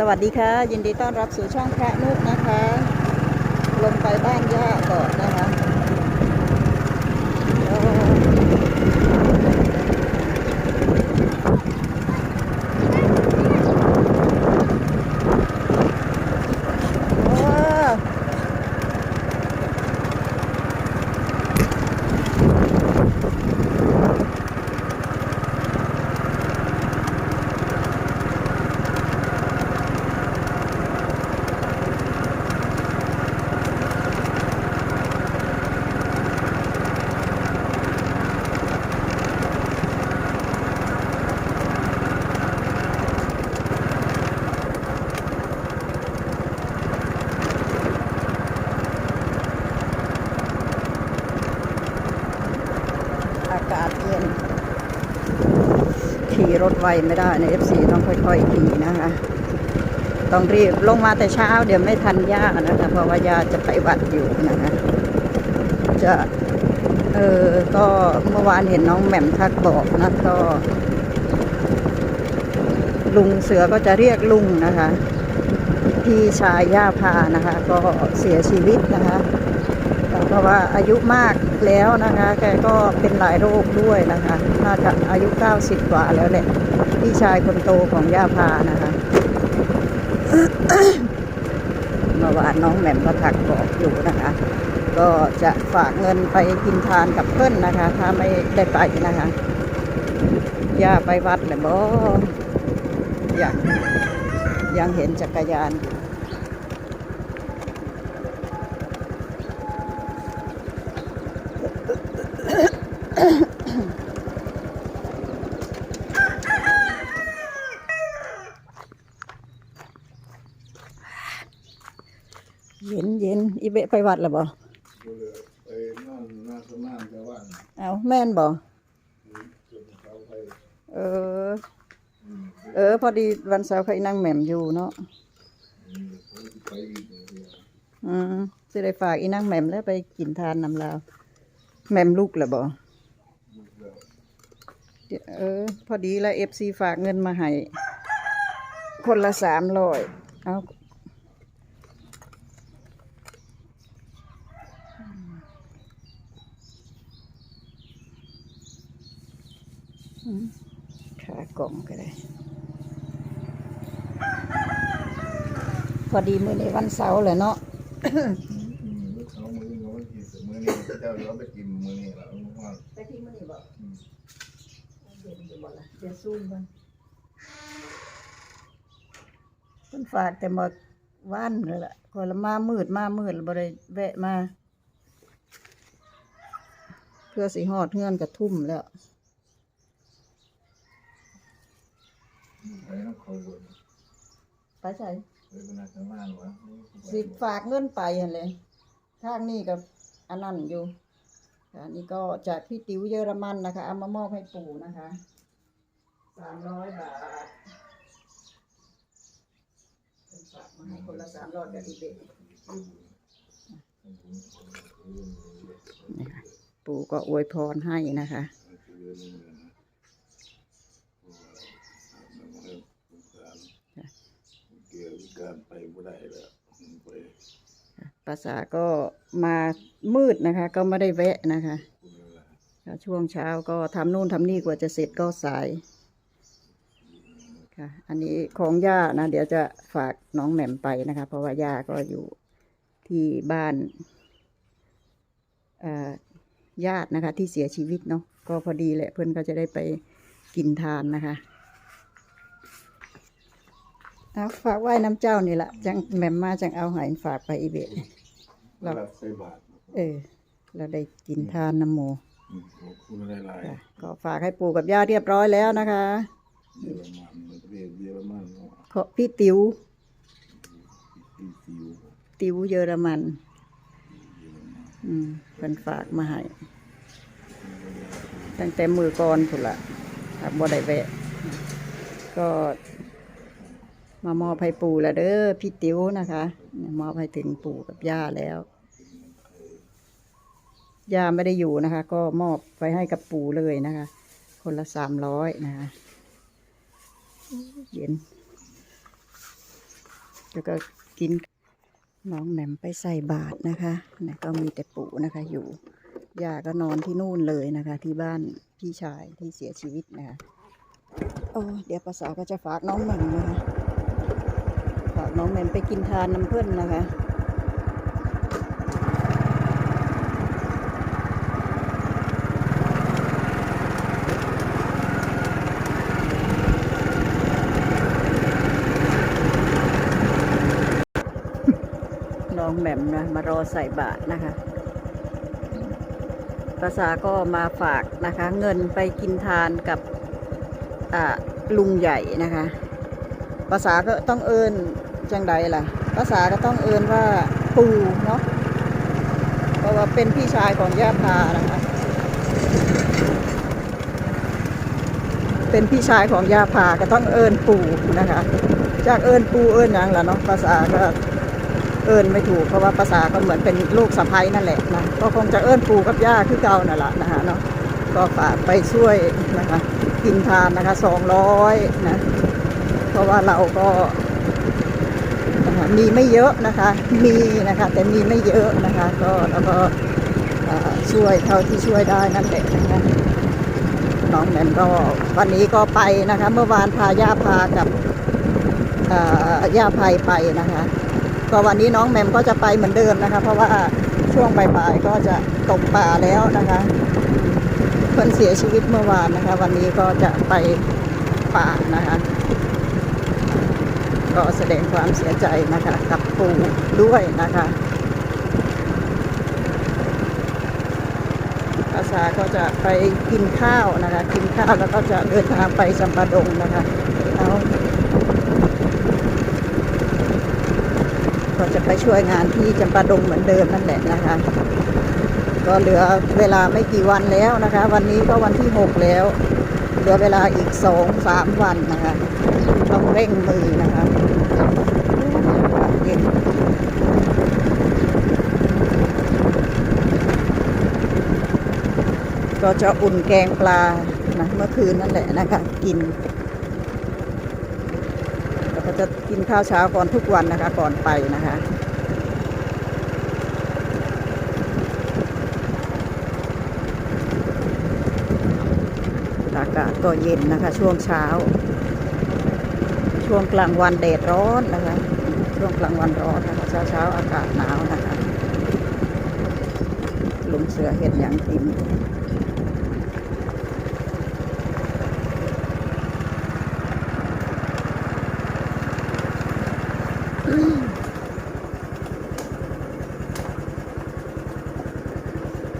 สวัสดีค่ะ ยินดีต้อนรับสู่ช่องพระนุกนะคะ ลงไปบ้านย่าก่อนนะคะโอ้โอ้อาศเย็น ขี่รถไวไม่ได้ใน FC ต้องค่อยๆขี่นะคะ ต้องรีบลงมาแต่เช้า เดี๋ยวไม่ทันย่านะคะ เพราะว่าย่าจะไปวัดอยู่นะคะ จะเออก็เมื่อวานเห็นน้องแหม่มทักบอกนะก็ ลุงเสือก็จะเรียกลุงนะคะ พี่ชายย่าพานะคะ ก็เสียชีวิตนะคะเพราะว่าอายุมาก แล้วนะคะ แกก็เป็นหลายโรคด้วยนะคะ น่าจะอายุ 90 กว่าแล้วแหละ พี่ชายคนโตของย่าพานะคะเมื่อวานน้องแหม่มก็ถักบอกอยู่นะคะ ก็จะฝากเงินไปกินทานกับเพื่อนนะคะ ถ้าไม่ได้ไปนะคะ ย่าไปวัดเลยบ่อยังยังเห็นจักรยานอยู่ เย็นเย็นอีเบะไปวัดแล้วบ่ดูเลยไปนั่นน่าสนานแต่ว่าเอาแม่นบ่จนเขาไปเออ เออ พอดีวันเสาร์เขาอีนั่งแหม่มอยู่เนาะเขาจะไปอีกเดียวอืมสิได้ฝากอีนั่งแหม่มแล้วไปกินทานนำลาวแหม่มลูกแล้วบ่ลูกแล้ว เออ พอดีแล้วเอฟซีฝากเงินมาให้ คนละสามร้อยเอาอืมขากล่องก็ได้พอดีมื้อนี้วันเสาร์เลยเนาะอืมลูกเขามือเขาไปกินมือนี้เจ้าเราไปกินมือนี้แล้วลูกว่า ไปที่มื้อนี้บ่ อืม เดี๋ยว จะบ่ล่ะเดี๋ยวซูมกันเพิ่นฝากแต่หมดวันเลยล่ะคอยละมามืดมามืดแล้วบ่ได้แวะมา เพื่อสิฮอดเฮือนกระทุ่มแล้วไปน้ำเขาบนไปใส่ไปเป็นอาจารย์ล่างวะสิฝากเงินไปหั่นเลยทางนี้กับอันนั้นอยู่ค่ะนี่ก็จากพี่ติ๋วเยอรมันนะคะเอามามอบให้ปู่นะคะ สามร้อยบาทเป็นฝากมาให้คนละสามร้อยกับอีเบะนะคะปู่ก็อวยพรให้นะคะเกี่ยวกับการไปบ่ได้แล้วไปภาษาก็มามืดนะคะ ก็ไม่ได้แวะนะคะคุณเวลาค่ะช่วงเช้าก็ทำนู่นทำนี่กว่าจะเสร็จก็สาย ค่ะ อันนี้ของย่านะ เดี๋ยวจะฝากน้องแหม่มไปนะคะ เพราะว่าย่าก็อยู่ที่บ้านเอ่อญาตินะคะ ที่เสียชีวิตเนาะก็พอดีแหละเพื่อนก็จะได้ไปกินทานนะคะเอาฝากไว้น้ำเจ้านี่แหละจังแหม่มมาจังเอาหายฝากไปอีเบะเรารับใส่บาทเออ เราได้กินทานน้ำหมูอืมขอบคุณหลายค่ะก็ฝากให้ปู่กับย่าเรียบร้อยแล้วนะคะๆ เยอรมันมันประเทศเยอรมันเนาะขอพี่ติ๋วที่ซิวติ๋วเยอรมัน อืมเป็นฝากมาให้ตั้งแต่มือก่อนพุ่นละครับบ่ได้แวะ ก็ มามอบให้ปู่แล้วเด้อพี่ติ๋วนะคะมอบให้ถึงปู่กับย่าแล้วย่าไม่ได้อยู่นะคะ ก็มอบไปให้กับปู่เลยนะคะ คนละสามร้อยนะคะ เย็น แล้วก็กินน้องแหม่มไปใส่บาทนะคะนะก็มีแต่ปู่นะคะ อยู่ย่าก็นอนที่นู่นเลยนะคะ ที่บ้านพี่ชายที่เสียชีวิตนะคะโอ้เดี๋ยวภาษาก็จะฝากน้องแหม่มนะคะ ฝากน้องแหม่มไปกินทานน้ำเพื่อนนะคะ แหม่มนะมารอใส่บาตรนะคะภาษาก็มาฝากนะคะ เงินไปกินทานกับลุงใหญ่นะคะ ภาษาก็ต้องเอินจังใดล่ะ ภาษาก็ต้องเอินว่าปูเนาะเพราะว่าเป็นพี่ชายของย่าพานะคะ เป็นพี่ชายของย่าพาก็ต้องเอินปู่นะคะ จากเอินปูเอินหยังล่ะเนาะภาษาก็ เอิญไม่ถูกเพราะว่าภาษาก็เหมือนเป็นลูกสะใภ้นั่นแหละนะก็คงจะเอิญปู่กับย่าคือเก่านั่นแหละนะฮะเนาะก็ฝากไปช่วยนะคะกินทานนะคะสองร้อยนะเพราะว่าเราก็มีไม่เยอะนะคะ มีนะคะแต่มีไม่เยอะนะคะ ก็แล้วก็ช่วยเท่าที่ช่วยได้นั่นแหละนะคะน้องแหม่มก็วันนี้ก็ไปนะคะ เมื่อวานพาย่าพากับย่าภัยไปนะคะ ก็วันนี้น้องแมมก็จะไปเหมือนเดิมนะคะ เพราะว่าช่วงบ่ายๆก็จะตกป่าแล้วนะคะเพิ่นเสียชีวิตเมื่อวานนะคะ วันนี้ก็จะไปป่านะคะ ก็แสดงความเสียใจนะคะ กับปู่ด้วยนะคะอาสาก็จะไปกินข้าวนะคะ กินข้าวแล้วก็จะเดินทางไปจำปาดงนะคะเอา ก็จะไปช่วยงานที่จำปาดงเหมือนเดิมนั่นแหละนะคะ ก็เหลือเวลาไม่กี่วันแล้วนะคะ วันนี้ก็วันที่หกแล้ว เหลือเวลาอีกสองสามวันนะคะ ต้องเร่งมือนะคะเย็นก็จะอุ่นแกงปลานะเมื่อคืนนั่นแหละนะคะกิน จะกินข้าวเช้าก่อนทุกวันนะคะ ก่อนไปนะคะ อากาศก็เย็นนะคะ ช่วงเช้า ช่วงกลางวันแดดร้อนนะคะ ช่วงกลางวันร้อนนะคะ เช้าเช้าอากาศหนาวนะคะ หลุงเสือเห็นอย่างกิน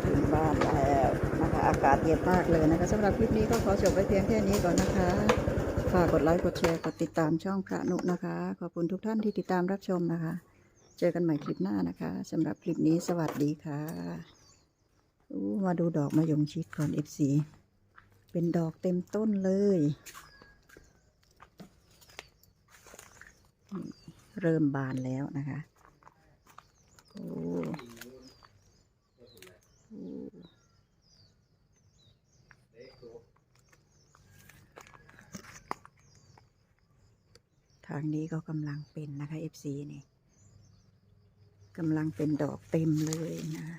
ถึงบ้านแล้วนะคะ อากาศเย็นมากเลยนะคะสำหรับคลิปนี้ก็ขอจบไว้เพียงแค่นี้ก่อนนะคะ ฝากกดไลค์กดแชร์กดติดตามช่องพระนุนะคะ ขอบคุณทุกท่านที่ติดตามรับชมนะคะ เจอกันใหม่คลิปหน้านะคะสำหรับคลิปนี้สวัสดีค่ะมาดูดอกมะยงชิดก่อน FC เป็นดอกเต็มต้นเลย เริ่มบานแล้วนะคะโอ้ ทางนี้ก็กำลังเป็นนะคะ FC นี่กำลังเป็นดอกเต็มเลยนะคะ